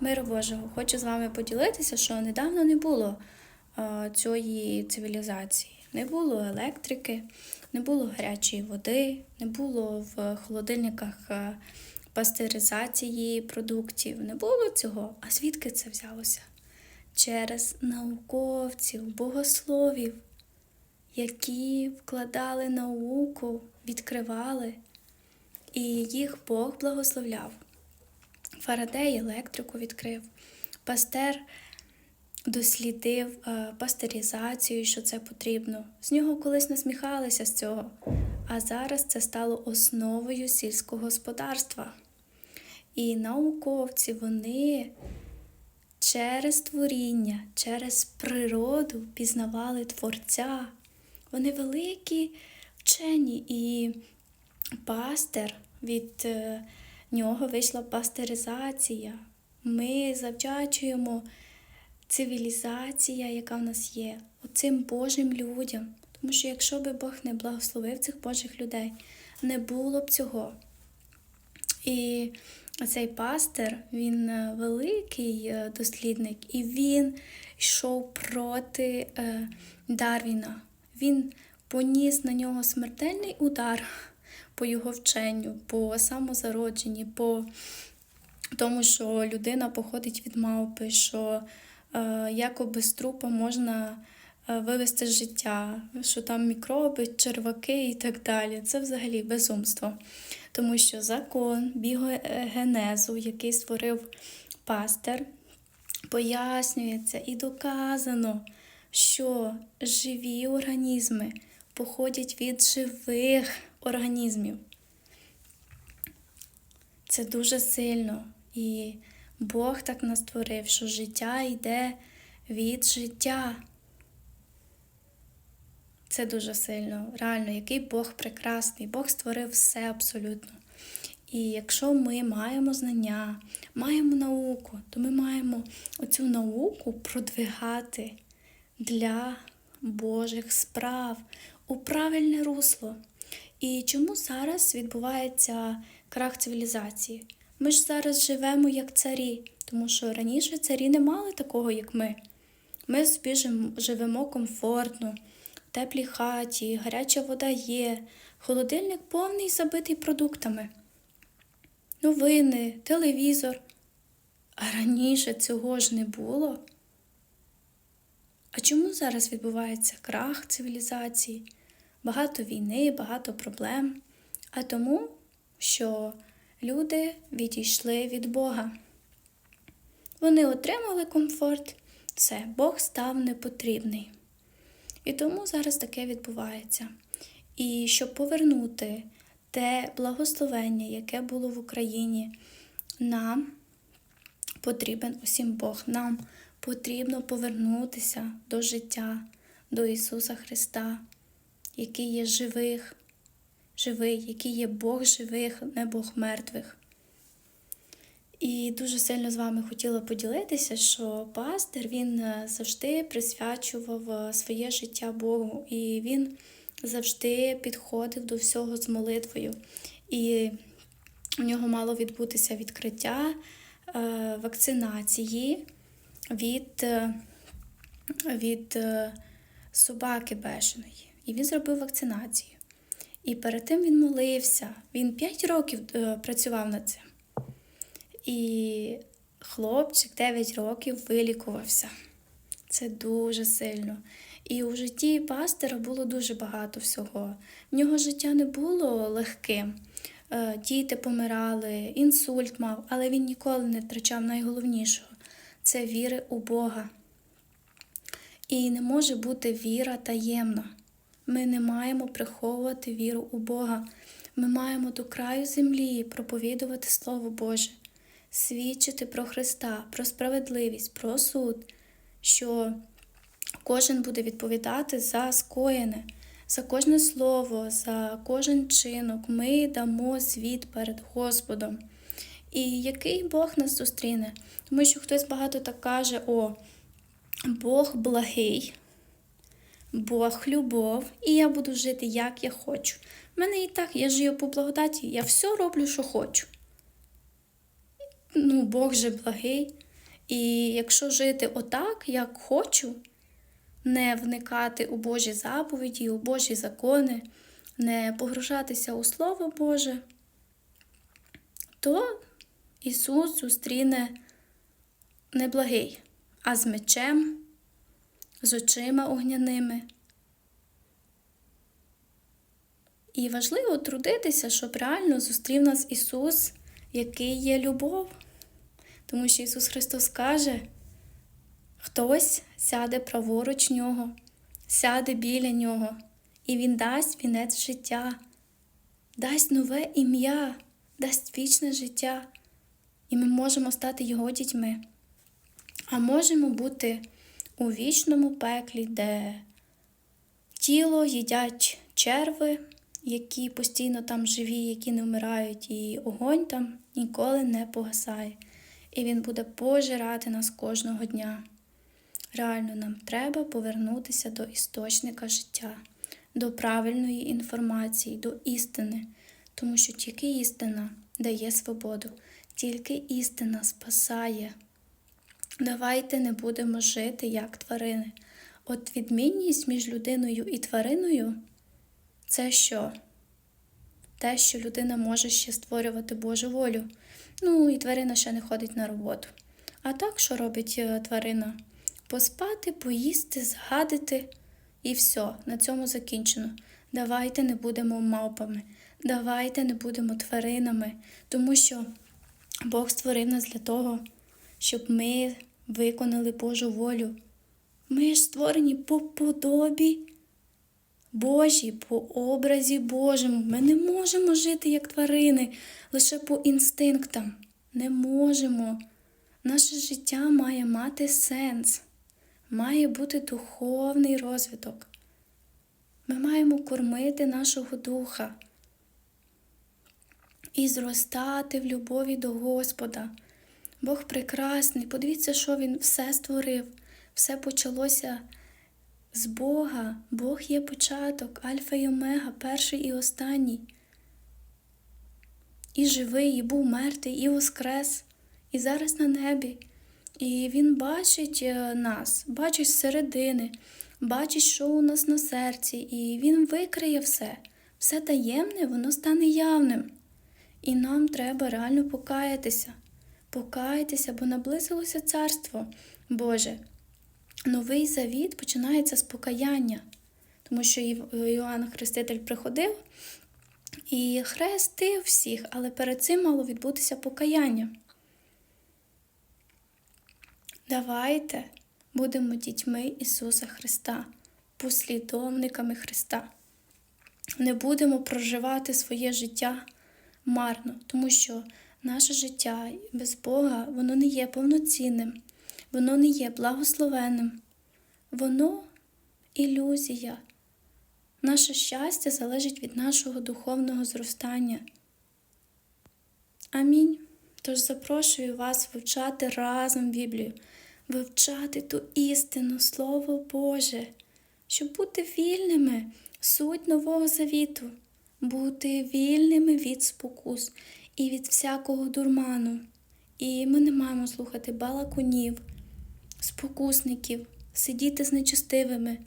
Миру Божого, хочу з вами поділитися, що недавно не було цієї цивілізації. Не було електрики, не було гарячої води, не було в холодильниках пастеризації продуктів. Не було цього. А звідки це взялося? Через науковців, богословів, які вкладали науку, відкривали, і їх Бог благословляв. Фарадей електрику відкрив, пастер дослідив е, пастеризацію, що це потрібно. З нього колись насміхалися з цього, а зараз це стало основою сільського господарства. І науковці вони через творіння, через природу пізнавали творця. Вони великі вчені і пастер від е, нього вийшла пастеризація. Ми завдячуємо цивілізація, яка в нас є, оцим Божим людям. Тому що якщо би Бог не благословив цих Божих людей, не було б цього. І цей пастир, він е, великий е, дослідник, і він йшов проти е, Дарвіна. Він поніс на нього смертельний удар по його вченню, по самозародженні, по тому, що людина походить від мавпи, що е, якоби з трупа можна е, вивести з життя, що там мікроби, черваки і так далі. Це взагалі безумство. Тому що закон біогенезу, який створив пастер, пояснюється і доказано, що живі організми походять від живих організмів. Це дуже сильно. І Бог так нас створив, що життя йде від життя. Це дуже сильно. Реально, який Бог прекрасний. Бог створив все абсолютно. І якщо ми маємо знання, маємо науку, то ми маємо оцю науку продвигати для Божих справ у правильне русло. І чому зараз відбувається крах цивілізації? Ми ж зараз живемо як царі, тому що раніше царі не мали такого, як ми. Ми собі живемо комфортно, в теплій хаті, гаряча вода є, холодильник повний забитий продуктами, новини, телевізор. А раніше цього ж не було. А чому зараз відбувається крах цивілізації? Багато війни, багато проблем. А тому, що люди відійшли від Бога. Вони отримали комфорт, все, Бог став непотрібний. І тому зараз таке відбувається. І щоб повернути те благословення, яке було в Україні, нам потрібен усім Бог. Нам потрібно повернутися до життя, до Ісуса Христа, який є живих, живий, який є Бог живих, не Бог мертвих. І дуже сильно з вами хотіла поділитися, що пастир він е, завжди присвячував е, своє життя Богу, і він завжди підходив до всього з молитвою. І у нього мало відбутися відкриття е, вакцинації від, від собаки бешеної. І він зробив вакцинацію. І перед тим він молився. Він 5 років е, працював над цим. І хлопчик 9 років вилікувався. Це дуже сильно. І у житті пастора було дуже багато всього. В нього життя не було легким. Е, Діти помирали, інсульт мав, але він ніколи не втрачав найголовнішого це віри у Бога. І не може бути віра таємна. Ми не маємо приховувати віру у Бога. Ми маємо до краю землі проповідувати Слово Боже, свідчити про Христа, про справедливість, про суд, що кожен буде відповідати за скоєне, за кожне слово, за кожен чинок. Ми дамо звіт перед Господом. І який Бог нас зустріне? Тому що хтось багато так каже: о, Бог благий, Бог любов, і я буду жити, як я хочу. У мене і так, я живу по благодаті, я все роблю, що хочу. Ну, Бог же благий. І якщо жити отак, як хочу, не вникати у Божі заповіді, у Божі закони, не погружатися у Слово Боже, то Ісус зустріне не благий, а з мечем, з очима огняними. І важливо трудитися, щоб реально зустрів нас Ісус, який є любов. Тому що Ісус Христос каже, хтось сяде праворуч нього, сяде біля нього, і Він дасть вінець життя, дасть нове ім'я, дасть вічне життя, і ми можемо стати Його дітьми. А можемо бути у вічному пеклі, де тіло їдять черви, які постійно там живі, які не вмирають, і огонь там ніколи не погасає. І він буде пожирати нас кожного дня. Реально, нам треба повернутися до істочника життя, до правильної інформації, до істини, тому що тільки істина дає свободу, тільки істина спасає. Давайте не будемо жити як тварини. От відмінність між людиною і твариною це що? Те, що людина може ще створювати Божу волю. Ну, і тварина ще не ходить на роботу. А так, що робить е, тварина? Поспати, поїсти, згадити і все, на цьому закінчено. Давайте не будемо мавпами, давайте не будемо тваринами, тому що Бог створив нас для того, щоб ми виконали Божу волю. Ми ж створені по подобі Божій, по образі Божому. Ми не можемо жити як тварини, лише по інстинктам. Не можемо. Наше життя має мати сенс, має бути духовний розвиток. Ми маємо кормити нашого духа і зростати в любові до Господа. Бог прекрасний. Подивіться, що Він все створив, все почалося з Бога. Бог є початок, Альфа і Омега, перший і останній. І живий, і був мертвий, і воскрес, і зараз на небі. І Він бачить е, нас, бачить зсередини, бачить, що у нас на серці, і Він викриє все. Все таємне, воно стане явним. І нам треба реально покаятися, покаятися, бо наблизилося Царство Боже. Новий завіт починається з покаяння, тому що Іоанн Хреститель приходив і хрестив всіх, але перед цим мало відбутися покаяння. Давайте будемо дітьми Ісуса Христа, послідовниками Христа. Не будемо проживати своє життя марно, тому що наше життя без Бога воно не є повноцінним, воно не є благословенним, воно ілюзія. Наше щастя залежить від нашого духовного зростання. Амінь. Тож запрошую вас вивчати разом Біблію, вивчати ту істину, Слово Боже, щоб бути вільними, суть Нового Завіту, бути вільними від спокус і від всякого дурману. І ми не маємо слухати балакунів, спокусників, сидіти з нечестивими.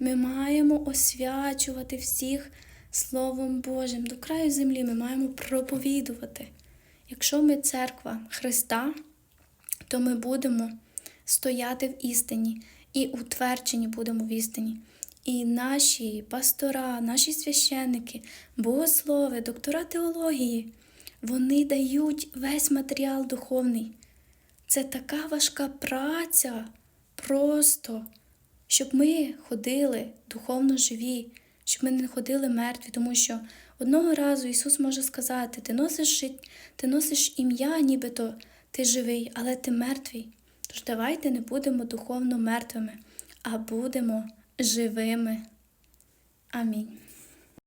Ми маємо освячувати всіх Словом Божим. До краю землі ми маємо проповідувати. Якщо ми церква Христа, то ми будемо стояти в істині і утверджені будемо в істині. І наші пастора, наші священники, богослови, доктора теології, вони дають весь матеріал духовний. Це така важка праця, просто, щоб ми ходили духовно живі, щоб ми не ходили мертві, тому що одного разу Ісус може сказати: ти носиш ти носиш ім'я, нібито ти живий, але ти мертвий. Тож давайте не будемо духовно мертвими, а будемо живими. Амінь.